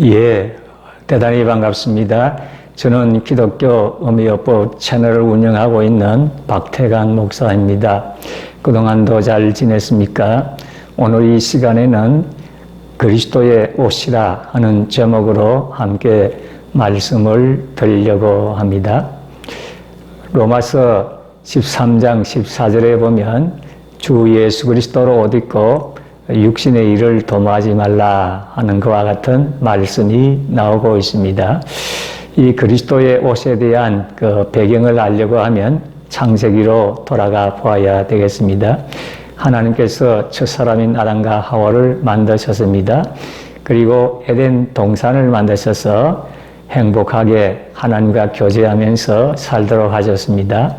예, 대단히 반갑습니다. 저는 기독교 어미요법 채널을 운영하고 있는 박태강 목사입니다. 그동안도 잘 지냈습니까? 오늘 이 시간에는 그리스도의 옷이라 하는 제목으로 함께 말씀을 드리려고 합니다. 로마서 13장 14절에 보면 주 예수 그리스도로 옷 입고 육신의 일을 도모하지 말라 하는 것과 같은 말씀이 나오고 있습니다. 이 그리스도의 옷에 대한 그 배경을 알려고 하면 창세기로 돌아가 보아야 되겠습니다. 하나님께서 첫 사람인 아담과 하와를 만드셨습니다. 그리고 에덴 동산을 만드셔서 행복하게 하나님과 교제하면서 살도록 하셨습니다.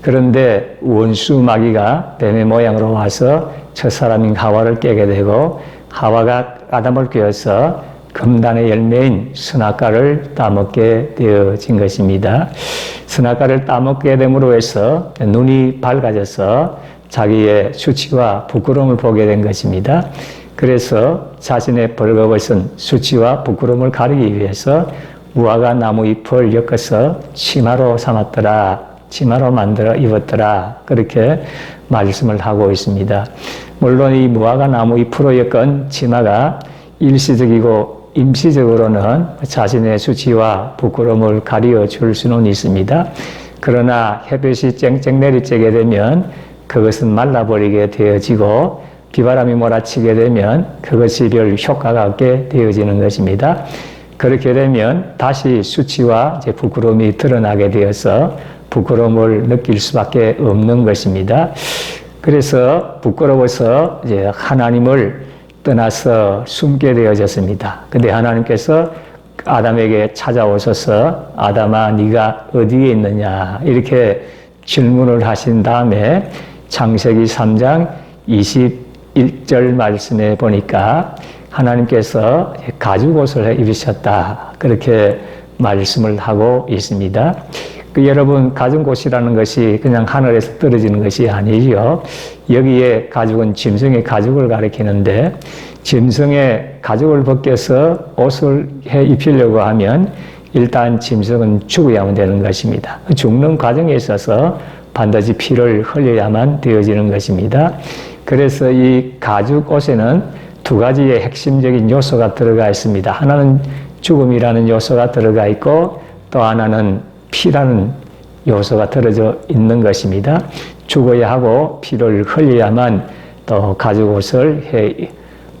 그런데 원수 마귀가 뱀의 모양으로 와서 첫사람인 하와를 깨게 되고 하와가 아담을 깨어서 금단의 열매인 선악과를 따먹게 되어진 것입니다. 선악과를 따먹게 됨으로 해서 눈이 밝아져서 자기의 수치와 부끄러움을 보게 된 것입니다. 그래서 자신의 벌거벗은 수치와 부끄러움을 가리기 위해서 무화과 나무 잎을 엮어서 치마로 삼았더라. 치마로 만들어 입었더라. 그렇게 말씀을 하고 있습니다. 물론 이 무화과 나무 잎으로 엮은 치마가 일시적이고 임시적으로는 자신의 수치와 부끄러움을 가리어 줄 수는 있습니다. 그러나 햇볕이 쨍쨍 내리쬐게 되면 그것은 말라버리게 되어지고 비바람이 몰아치게 되면 그것이 별 효과가 없게 되어지는 것입니다. 그렇게 되면 다시 수치와 부끄러움이 드러나게 되어서 부끄러움을 느낄 수밖에 없는 것입니다. 그래서 부끄러워서 이제 하나님을 떠나서 숨게 되어졌습니다. 근데 하나님께서 아담에게 찾아오셔서 아담아 네가 어디에 있느냐 이렇게 질문을 하신 다음에 창세기 3장 21절 말씀에 보니까 하나님께서 가죽 옷을 입으셨다. 그렇게 말씀을 하고 있습니다. 그 여러분 가죽 옷이라는 것이 그냥 하늘에서 떨어지는 것이 아니죠. 여기에 가죽은 짐승의 가죽을 가리키는데 짐승의 가죽을 벗겨서 옷을 해 입히려고 하면 일단 짐승은 죽어야만 되는 것입니다. 죽는 과정에 있어서 반드시 피를 흘려야만 되어지는 것입니다. 그래서 이 가죽 옷에는 두 가지의 핵심적인 요소가 들어가 있습니다. 하나는 죽음이라는 요소가 들어가 있고 또 하나는 피라는 요소가 들어져 있는 것입니다. 죽어야 하고 피를 흘려야만 또 가죽 옷을 해,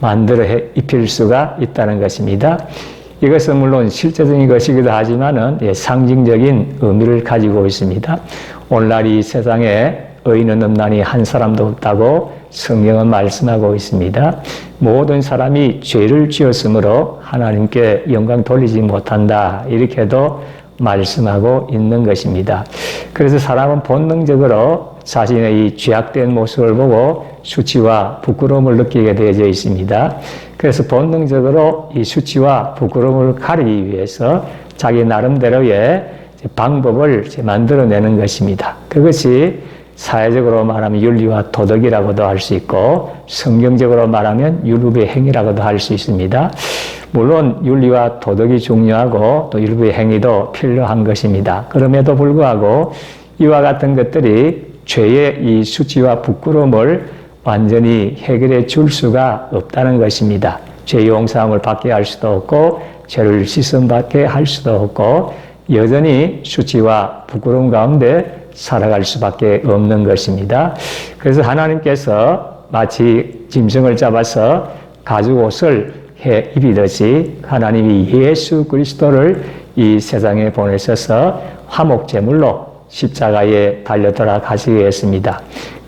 만들어 해 입힐 수가 있다는 것입니다. 이것은 물론 실제적인 것이기도 하지만은 예, 상징적인 의미를 가지고 있습니다. 오늘날 이 세상에 의인은 없나니 한 사람도 없다고 성경은 말씀하고 있습니다. 모든 사람이 죄를 지었으므로 하나님께 영광 돌리지 못한다. 이렇게도 말씀하고 있는 것입니다. 그래서 사람은 본능적으로 자신의 이 죄악된 모습을 보고 수치와 부끄러움을 느끼게 되어져 있습니다. 그래서 본능적으로 이 수치와 부끄러움을 가리기 위해서 자기 나름대로의 방법을 만들어내는 것입니다. 그것이 사회적으로 말하면 윤리와 도덕이라고도 할 수 있고 성경적으로 말하면 율법의 행위라고도 할 수 있습니다. 물론 윤리와 도덕이 중요하고 또 율법의 행위도 필요한 것입니다. 그럼에도 불구하고 이와 같은 것들이 죄의 이 수치와 부끄러움을 완전히 해결해 줄 수가 없다는 것입니다. 죄 용서함을 받게 할 수도 없고 죄를 씻음 받게 할 수도 없고 여전히 수치와 부끄러움 가운데 살아갈 수밖에 없는 것입니다. 그래서 하나님께서 마치 짐승을 잡아서 가죽 옷을 해 입히듯이 하나님이 예수 그리스도를 이 세상에 보내셔서 화목 제물로 십자가에 달려 돌아가시게 했습니다.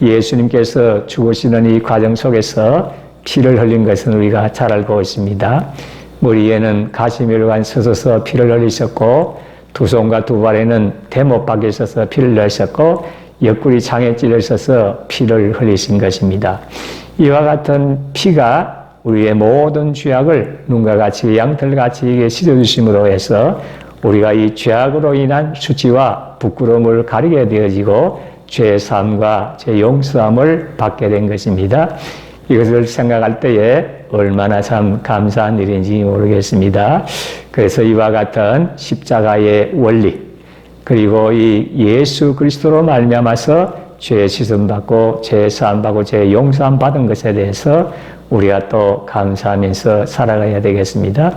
예수님께서 죽으시는 이 과정 속에서 피를 흘린 것은 우리가 잘 알고 있습니다. 머리에는 가시멸관 서서서 피를 흘리셨고 두 손과 두 발에는 대못 박혀 있어서 피를 흘리셨고 옆구리 창에 찔려 있어서 피를 흘리신 것입니다. 이와 같은 피가 우리의 모든 죄악을 눈과 같이 양털같이 씻어주심으로 해서 우리가 이 죄악으로 인한 수치와 부끄러움을 가리게 되어지고 죄 삶과 죄 용서함을 받게 된 것입니다. 이것을 생각할 때에 얼마나 참 감사한 일인지 모르겠습니다. 그래서 이와 같은 십자가의 원리 그리고 이 예수 그리스도로 말미암아서 죄 씻음 받고 죄 사함 받고 죄 용서함 받은 것에 대해서 우리가 또 감사하면서 살아가야 되겠습니다.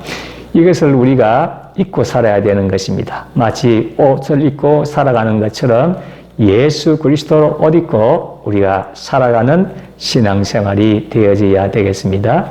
이것을 우리가 잊고 살아야 되는 것입니다. 마치 옷을 입고 살아가는 것처럼 예수 그리스도로 옷 입고 우리가 살아가는 신앙생활이 되어져야 되겠습니다.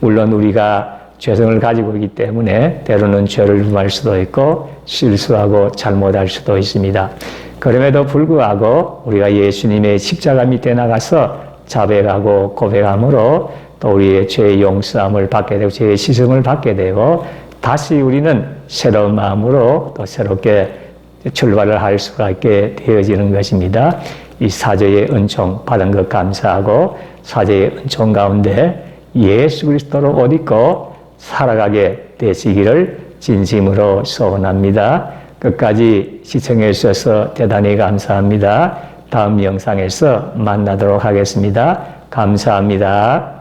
물론 우리가 죄성을 가지고 있기 때문에 때로는 죄를 범할 수도 있고 실수하고 잘못할 수도 있습니다. 그럼에도 불구하고 우리가 예수님의 십자가 밑에 나가서 자백하고 고백함으로 또 우리의 죄의 용서함을 받게 되고 죄의 시승을 받게 되고 다시 우리는 새로운 마음으로 또 새롭게 출발을 할 수가 있게 되어지는 것입니다. 이 사제의 은총 받은 것 감사하고 사제의 은총 가운데 예수 그리스도로 옷 입고 살아가게 되시기를 진심으로 소원합니다. 끝까지 시청해 주셔서 대단히 감사합니다. 다음 영상에서 만나도록 하겠습니다. 감사합니다.